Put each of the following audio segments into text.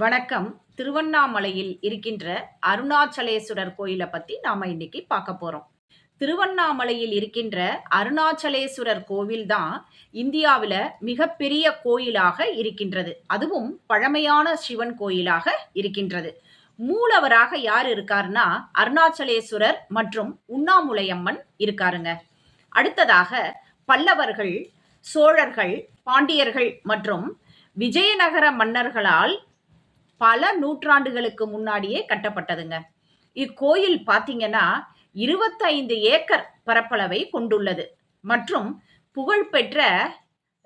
வணக்கம். திருவண்ணாமலையில் இருக்கின்ற அருணாச்சலேஸ்வரர் கோயிலை பற்றி நாம் இன்னைக்கு பார்க்க போகிறோம் திருவண்ணாமலையில் இருக்கின்ற அருணாச்சலேஸ்வரர் கோவில் தான் இந்தியாவில் மிகப்பெரிய கோயிலாக இருக்கின்றது. அதுவும் பழமையான சிவன் கோயிலாக இருக்கின்றது. மூலவராக யார் இருக்காருன்னா அருணாச்சலேஸ்வரர் மற்றும் உண்ணாமுலையம்மன் இருக்காருங்க. அடுத்ததாக பல்லவர்கள் சோழர்கள் பாண்டியர்கள் மற்றும் விஜயநகர மன்னர்களால் பல நூற்றாண்டுகளுக்கு முன்னாடியே கட்டப்பட்டதுங்க. இக்கோயில் பார்த்தீங்கன்னா இருபத்தைந்து ஏக்கர் பரப்பளவை கொண்டுள்ளது. மற்றும் புகழ்பெற்ற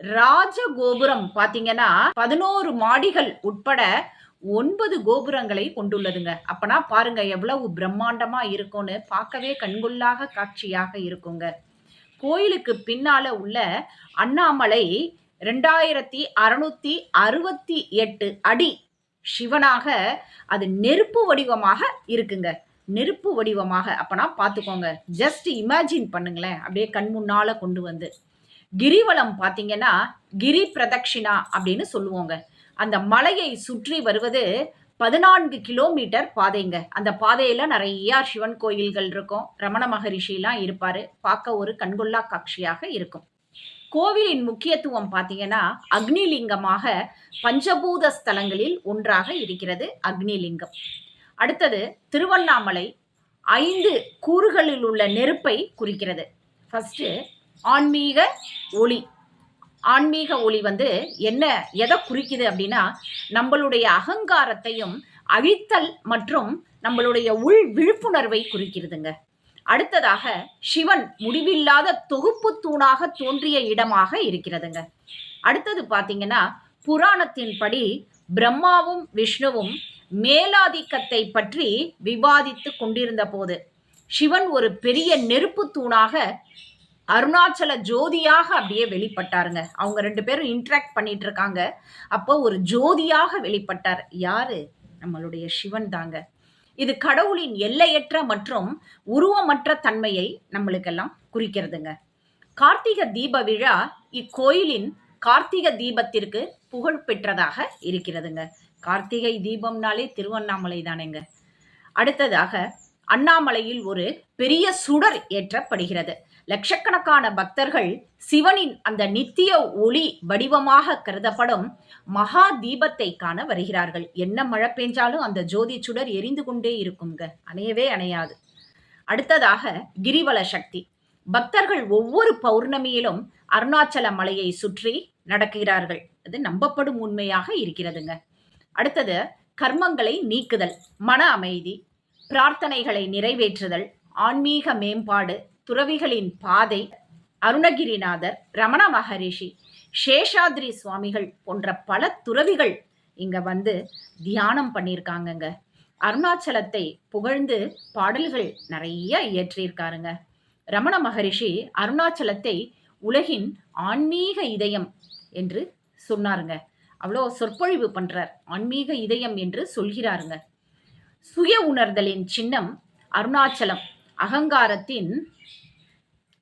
ராஜகோபுரம் பார்த்தீங்கன்னா பதினோரு மாடிகள் உட்பட ஒன்பது கோபுரங்களை கொண்டுள்ளதுங்க. அப்பனா பாருங்க எவ்வளவு பிரம்மாண்டமா இருக்கும்னு பார்க்கவே கண்கொள்ளாக காட்சியாக இருக்குங்க. கோயிலுக்கு பின்னால உள்ள அண்ணாமலை ரெண்டாயிரத்தி அறுநூத்தி அறுபத்தி எட்டு அடி சிவனாக அது நெருப்பு வடிவமாக இருக்குங்க. நெருப்பு வடிவமாக அப்பனா பார்த்துக்கோங்க ஜஸ்ட் இமேஜின் பண்ணுங்களேன். அப்படியே கண் முன்னால கொண்டு வந்து. கிரிவலம் பார்த்தீங்கன்னா கிரி பிரதக்ஷினா அப்படின்னு சொல்லுவோங்க. அந்த மலையை சுற்றி வருவது பதினான்கு கிலோமீட்டர் பாதைங்க. அந்த பாதையில நிறைய சிவன் கோயில்கள் இருக்கும். ரமண மகரிஷிலாம் இருப்பாரு. பார்க்க ஒரு கண்கொள்ளா காட்சியாக இருக்கும். கோவிலின் முக்கியத்துவம் பார்த்தீங்கன்னா அக்னிலிங்கமாக பஞ்சபூத ஸ்தலங்களில் ஒன்றாக இருக்கிறது அக்னிலிங்கம். அடுத்தது திருவண்ணாமலை ஐந்து கூறுகளில் உள்ள நெருப்பை குறிக்கிறது. ஃபஸ்ட்டு ஆன்மீக ஒளி. ஆன்மீக ஒளி வந்து என்ன எதை குறிக்குது அப்படின்னா நம்மளுடைய அகங்காரத்தையும் அழித்தல் மற்றும் நம்மளுடைய உள் விழிப்புணர்வை குறிக்கிறதுங்க. அடுத்ததாக சிவன் முடிவில்லாத தொகுப்பு தூணாக தோன்றிய இடமாக இருக்கிறதுங்க. அடுத்தது பார்த்தீங்கன்னா புராணத்தின்படி பிரம்மாவும் விஷ்ணுவும் மேலாதிக்கத்தை பற்றி விவாதித்து கொண்டிருந்த போது சிவன் ஒரு பெரிய நெருப்பு தூணாக அருணாச்சல ஜோதியாக அப்படியே வெளிப்பட்டாருங்க. அவங்க ரெண்டு பேரும் இன்ட்ராக்ட் பண்ணிட்டு இருக்காங்க. அப்போ ஒரு ஜோதியாக வெளிப்பட்டார். யாரு? நம்மளுடைய சிவன் தாங்க. இது கடவுளின் எல்லையற்ற மற்றும் உருவமற்ற தன்மையை நம்மளுக்கெல்லாம் குறிக்கிறதுங்க. கார்த்திக தீப விழா இக்கோயிலின் கார்த்திக தீபத்திற்கு புகழ் பெற்றதாக இருக்கிறதுங்க. கார்த்திகை தீபம்னாலே திருவண்ணாமலை தானேங்க. அடுத்ததாக அண்ணாமலையில் ஒரு பெரிய சுடர் ஏற்றப்படுகிறது. லட்சக்கணக்கான பக்தர்கள் சிவனின் அந்த நித்திய ஒளி வடிவமாக கருதப்படும் மகா தீபத்தை காண வருகிறார்கள். என்ன மழை பெஞ்சாலும் அந்த ஜோதி சுடர் எரிந்து கொண்டே இருக்குங்க. அணையவே அணையாது. அடுத்ததாக கிரிவல சக்தி. பக்தர்கள் ஒவ்வொரு பௌர்ணமியிலும் அருணாச்சல மலையை சுற்றி நடக்கிறார்கள். அது நம்பப்படும் உண்மையாக இருக்கிறதுங்க. அடுத்தது கர்மங்களை நீக்குதல் மன அமைதி பிரார்த்தனைகளை நிறைவேற்றுதல் ஆன்மீக மேம்பாடு துறவிகளின் பாதை அருணகிரிநாதர் ரமண மகரிஷி சேஷாத்ரி சுவாமிகள் போன்ற பல துறவிகள் இங்க வந்து தியானம் பண்ணியிருக்காங்கங்க. அருணாச்சலத்தை புகழ்ந்து பாடல்கள் நிறைய இயற்றியிருக்காருங்க. ரமண மகரிஷி அருணாச்சலத்தை உலகின் ஆன்மீக இதயம் என்று சொன்னாருங்க. அவ்வளோ சொற்பொழிவு பண்றார். ஆன்மீக இதயம் என்று சொல்கிறாருங்க. சுய உணர்தலின் சின்னம் அருணாச்சலம். அகங்காரத்தின்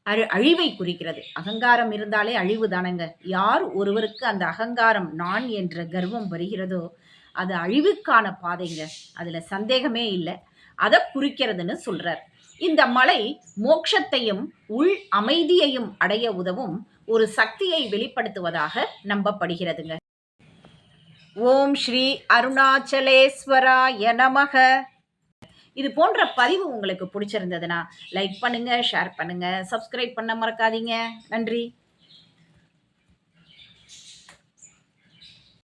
அழி அழிவை குறிக்கிறது. அகங்காரம் இருந்தாலே அழிவு தானங்க. யார் ஒருவருக்கு அந்த அகங்காரம் நான் என்ற கர்வம் வருகிறதோ அது அழிவுக்கான பாதைங்க. அதுல சந்தேகமே இல்லை. அதை குறிக்கிறதுன்னு சொல்றார். இந்த மலை மோட்சத்தையும் உள் அமைதியையும் அடைய உதவும் ஒரு சக்தியை வெளிப்படுத்துவதாக நம்பப்படுகிறதுங்க. ஓம் ஸ்ரீ அருணாச்சலேஸ்வராய நமக. இது போன்ற பதிவு உங்களுக்கு பிடிச்சிருந்ததுன்னா லைக் பண்ணுங்க ஷேர் பண்ணுங்க சப்ஸ்கிரைப் பண்ண மறக்காதீங்க. நன்றி.